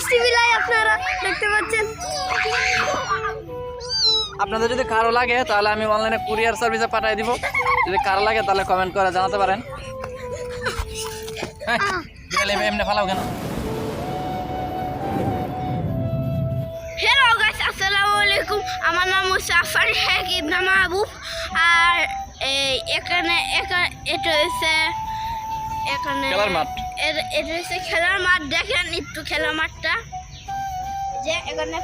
মিষ্টি বিলাই আপনারা দেখতে পাচ্ছেন। আপনাদের যদি কারও লাগে তাহলে আমি অনলাইনে কুরিয়ার সার্ভিসে পাঠিয়ে দিব। যদি কারও লাগে তাহলে কমেন্ট করে জানাতে পারেন। হ্যাঁ এমনি- ফালাও কেন? হ্যালো আসসালামু আলাইকুম। আমার নাম হচ্ছে আফারি হাকিব নাম আবু আর এখানে এখানে এটা হচ্ছে এখানে খেলার মাঠ। এটা হচ্ছে খেলার মাঠ। দেখেন একটু খেলার মাঠটা। যে এখানে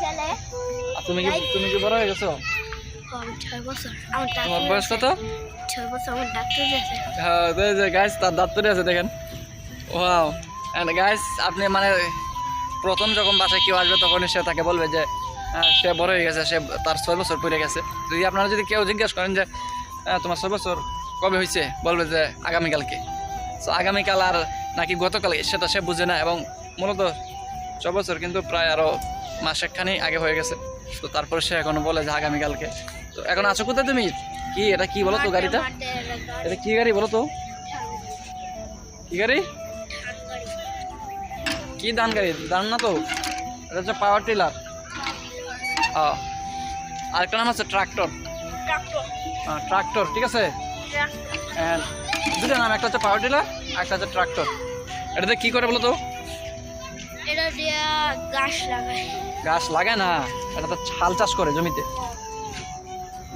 খেলে। তুমি কি তুমি কি বড় হয়ে গেছো? তোমার বয়স কত? হ্যাঁ তার আছে দেখেন। ওয়াও আপনি মানে প্রথম যখন বাসায় কেউ আসবে তখন সে তাকে বলবে যে আহ, সে বড় হয়ে গেছে সে তার ছয় বছর পড়ে গেছে। যদি আপনারা যদি কেউ জিজ্ঞেস করেন যে আহ, তোমার ছয় বছর কবে হয়েছে? বলবে যে আগামীকালকে। সো আগামীকাল আর নাকি গতকাল সেটা সে বুঝে না এবং মূলত ছয় বছর কিন্তু প্রায় আরও মাসেকখানি আগে হয়ে গেছে। তো তারপর সে এখনও বলে যে আগামীকালকে। তো এখন আছো কোথায় তুমি? কি এটা কি বলো তো গাড়িটা? এটা কি গাড়ি বলো তো? কি গাড়ি? কি ধান গাড়ি? ধান না তো? এটা হচ্ছে পাওয়ার টিলার আরেকটা নাম আছে ট্রাক্টর ট্রাক্টর ঠিক আছে? দুটো নাম একটা হচ্ছে পাওয়ার টিলার একটা হচ্ছে ট্রাক্টর এটাতে কি করে বলো তো? এটা দিয়ে গাছ লাগায়। গাছ লাগায় না এটা তো হাল চাষ করে জমিতে।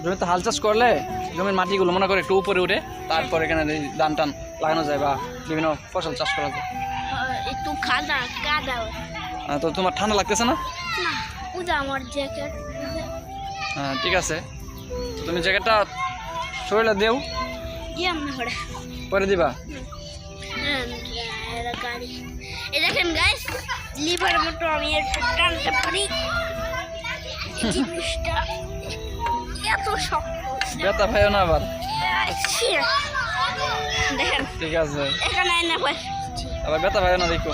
জমিতে হাল চাষ করলে জমির মাটিগুলো মনে করে একটু উপরে উঠে তারপরে এখানে ধান টান লাগানো যায় বা বিভিন্ন ফসল চাষ করা যায়। একটু খাদা কাদা। তো তোমার ঠান্ডা লাগতেছে না? না আমার জ্যাকেট হ্যাঁ ঠিক আছে। তুমি জ্যাকেটটা শরীরে দেও। ঘরে পরে দিবা। দেখেন গাইস লিভার মতো আমি একটু টানতে পারি। জিনিসটা এত শক্ত। ব্যথা ভাইও না আবার। দেখেন ঠিক আছে। এখানে এনে পাই আবার ব্যথা ভাইও না দেখো।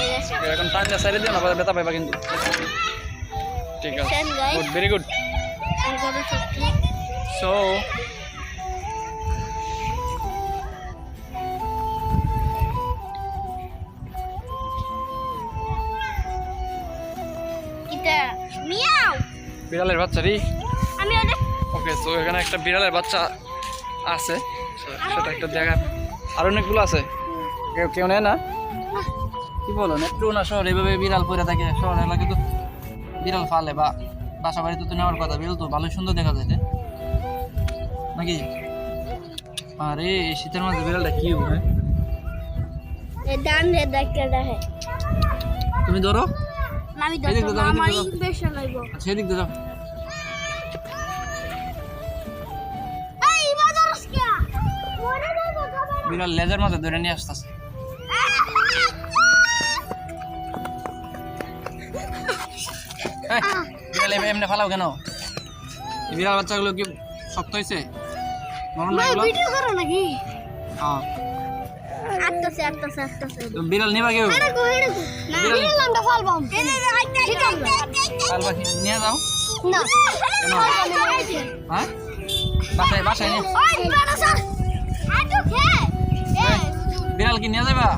এখন টাইমটা সাইডে দিও না আবার ব্যথা পাইবা কিন্তু। ঠিক আছে। গুড ভেরি গুড সো বিড়ালের বাচ্চা রে। আমি ওটা ওকে তো এখানে একটা বিড়ালের বাচ্চা আছে। সেটা একটা দেখা আর অনেকগুলো আছে? কেউ কেউ নেয় না? কি বলো একটু না শহর এভাবে বিড়াল পরে থাকে। শহরে এলাকা তো বিড়াল ফালে বা বাসা বাড়িতে তো নেওয়ার কথা। বিড়াল তো ভালোই সুন্দর দেখা যায়। নাকি? আরে এই শীতের মধ্যে বিড়ালটা কি হবে? তুমি ধরো। আমি দাও। আচ্ছা বিড়াল লেজার মধ্যে ধরে নিয়ে আসতেছে। বিড়াল এমনি- এমনি ফালাও কেন? বিড়াল বাচ্চাগুলো কি শক্ত হয়েছে নরম? ভিডিও করো নাকি? হ্যাঁ। বিড়াল নিবা কেউ না বিড়াল আমরা ফালবাম ঠিক আছে কাল পাখি নিয়ে যাও না হ্যাঁ বাসায় বাসায় নিয়ে ওই বড় স্যার আটু খে বিড়াল কি নিয়ে যাবা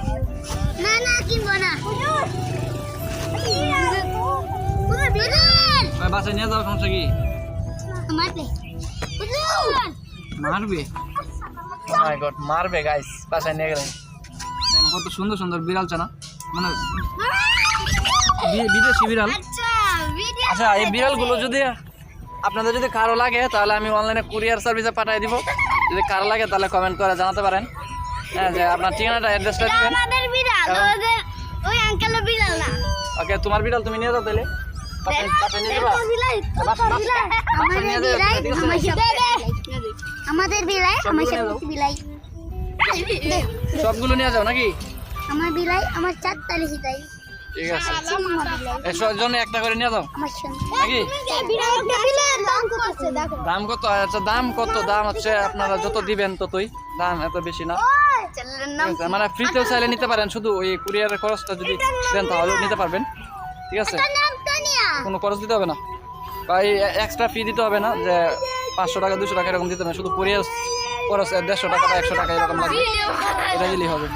না না কিনবো না পুরো বিড়াল ওই বাসায় নিয়ে যাও সমস্যা কি মারবে মারবে মাই গড মারবে গাইস বাসায় নিয়ে গেলেন কত সুন্দর সুন্দর বিড়াল চানা মানে বিদেশি বিড়াল আচ্ছা আচ্ছা এই বিড়ালগুলো যদি আপনাদের যদি কারও লাগে তাহলে আমি অনলাইনে কুরিয়ার সার্ভিসে পাঠিয়ে দিব যদি কারও লাগে তাহলে কমেন্ট করে জানাতে পারেন হ্যাঁ যে আপনার ঠিকানাটা অ্যাড্রেসটা দিবেন আমাদের বিড়াল হ্যাঁ। ওদের ওই আঙ্কেলের বিড়াল না ওকে তোমার বিড়াল তুমি নিয়ে যাও তাহলে আমাদের বিলাই আমার বিলাই সবগুলো নিয়ে যাও নাকি? আমার বিলাই আমার চারটা লিখি তাই ঠিক আছে। এই একটা করে নিয়ে যাও। নাকি? দাম কত? আচ্ছা দাম কত? দাম হচ্ছে আপনারা যত দিবেন ততই। দাম এত বেশি না। নাম মানে ফ্রিতেও চাইলে নিতে পারেন। শুধু ওই কুরিয়ারের খরচটা যদি দেন তাহলেও নিতে পারবেন। ঠিক আছে। কোনো খরচ দিতে হবে না। বা এই এক্সট্রা ফি দিতে হবে না যে পাঁচশো টাকা দুশো টাকা এরকম দিতে হবে শুধু কুরিয়ার খরচ দেড়শো টাকা বা একশো টাকা এরকম লাগবে। এটা দিলেই হবে।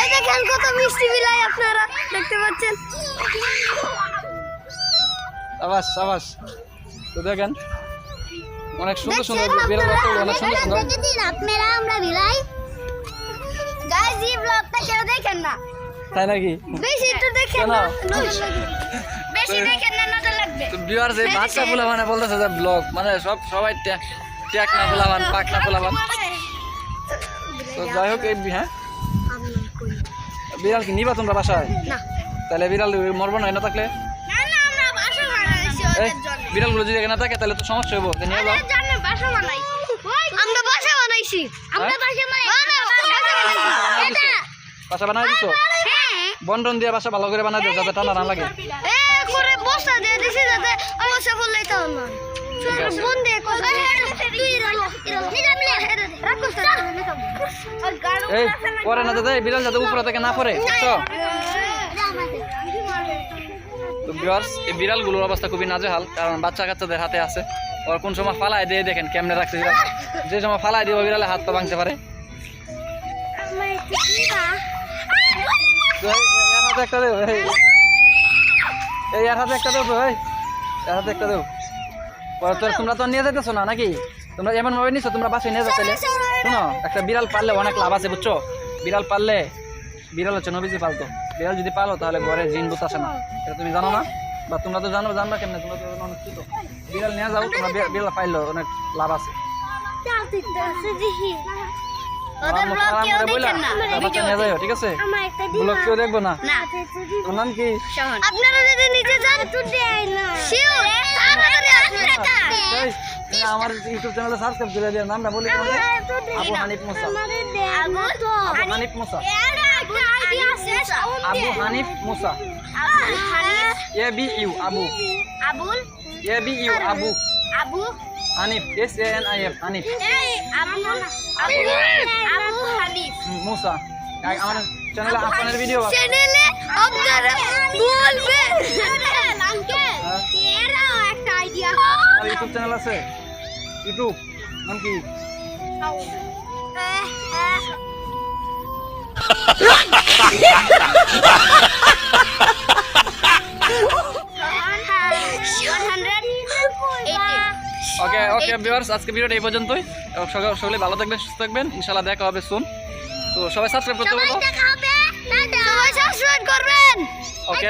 এই দেখেন কত মিষ্টি বিলাই আপনারা দেখতে পাচ্ছেন? সাবাস সাবাস তো দেখেন অনেক সুন্দর সুন্দর বিড়াল বাচ্চাগুলো অনেক সুন্দর আপনারা আমরা বিলাই গাইস এই ব্লগটা কেউ দেখেন না? তাই নাকি? বেশি একটু দেখেন না বেশি দেখেন না নজর লাগবে। তো বাচ্চা মানে বলতেছে যে ব্লগ মানে সব সবাই ট্যাক না পোলাবান পাক না পোলাবান তো যাই হোক এই হ্যাঁ বিড়াল কি নিবা তোমরা বাসায় না তাহলে বিড়াল মরবো না না থাকলে না না আমরা বাসা বানাইছি এই ওদের জন্য বিড়ালগুলো যদি এখানে থাকে তাহলে তো সমস্যা হব তো নিয়ে যাও আমরা বাসা বানাইছি আমরা হ্যাঁ? বাসা বানাইছি বাসা বানাই দিছো হ্যাঁ দিয়ে বাসা ভালো করে বানাই দিও যাতে টানা না লাগে এ করে বস্তা দিয়ে দিছি যাতে বসে ফুললেই তো না ঠিক আছে। ফোন দিয়ে কথা তুই রাখো নিরামিলে রাখো এই পরে না এই বিড়াল যাতে উপরে থেকে না তো ভিউয়ার্স অবস্থা খুবই নাজেহাল, কারণ বাচ্চা কাচ্চাদের হাতে আছে। ওর কোন সময় ফালায় দিয়ে দেখেন কেমনে রাখছে যে সময় দিব বিড়ালে হাত পা ভাঙতে পারে। একটা এই। এর হাতে একটা তোর তোমরা তো নিয়ে যেতেছো না, নাকি? তোমরা এমন ভাবে নিছো তোমরা বাসায় নিয়ে যাচ্ছিলে শোনো একটা বিড়াল পাললে অনেক লাভ আছে বুঝছ? বিড়াল পাললে বিড়াল হচ্ছে নবীজি পালতো। বিড়াল যদি পালো তাহলে ঘরে জিন ভূত আসে না। এটা তুমি জানো না? বা তোমরা তো জানো জানবা কেমনে? তোমরা তো অনেক ছোট বিড়াল নিয়ে যাও তোমরা বিড়াল- পাইলো অনেক লাভ আছে। ঠিক আছে? ব্লগ কেউ দেখব না? নাম কি? আপনারা যদি নিচে যান আমার ইউটিউব চ্যানেলে সাবস্ক্রাইব করে দিয়ে নামটা বলি Abu Hanif Musa Abu Hanif Musa Abu Hanif Musa A B U Abu Abul. A B U Abu Abu. Hanif S A N I F Hanif. Abul. Abu Abu Hanif. Musa. আমার চ্যানেলে আপনার video আছে। চ্যানেলে আপনারা বলবেন। Uncle হ্যাঁ? একটা idea. আমার ইউটিউব চ্যানেল আছে? ইউটিউব নাম কি? ওকে ওকে ভিউয়ার্স আজকে ভিডিওটা এই পর্যন্তই। সকাল সকলে ভালো থাকবেন সুস্থ থাকবেন। ইনশাআল্লাহ দেখা হবে সুন তো সবাই সাবস্ক্রাইব করতে বলো। সবাই সাবস্ক্রাইব করবেন। ওকে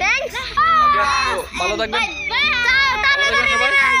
থ্যাঙ্কস ওকে তো ভালো থাকবেন। ভালো থাকবেন সবাই।